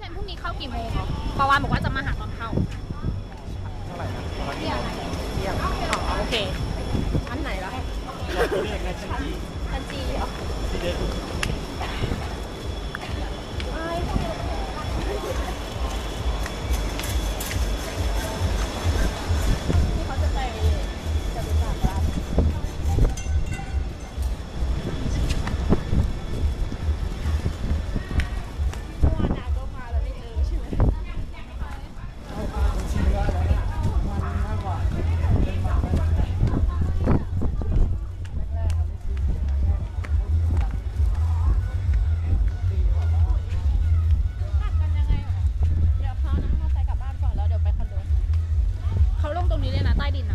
เซนพรุ่งนี้เข้ากี่โมงเหรอปวานบอกว่าจะมาหาตอนเข้าเท่าไหร่ะประมาณเที่ยงเที่ยงโอเค อันไหนล่ะ เราเรียกนะชันจีชันจีเหรอ นี้เลยนะใต้ดิน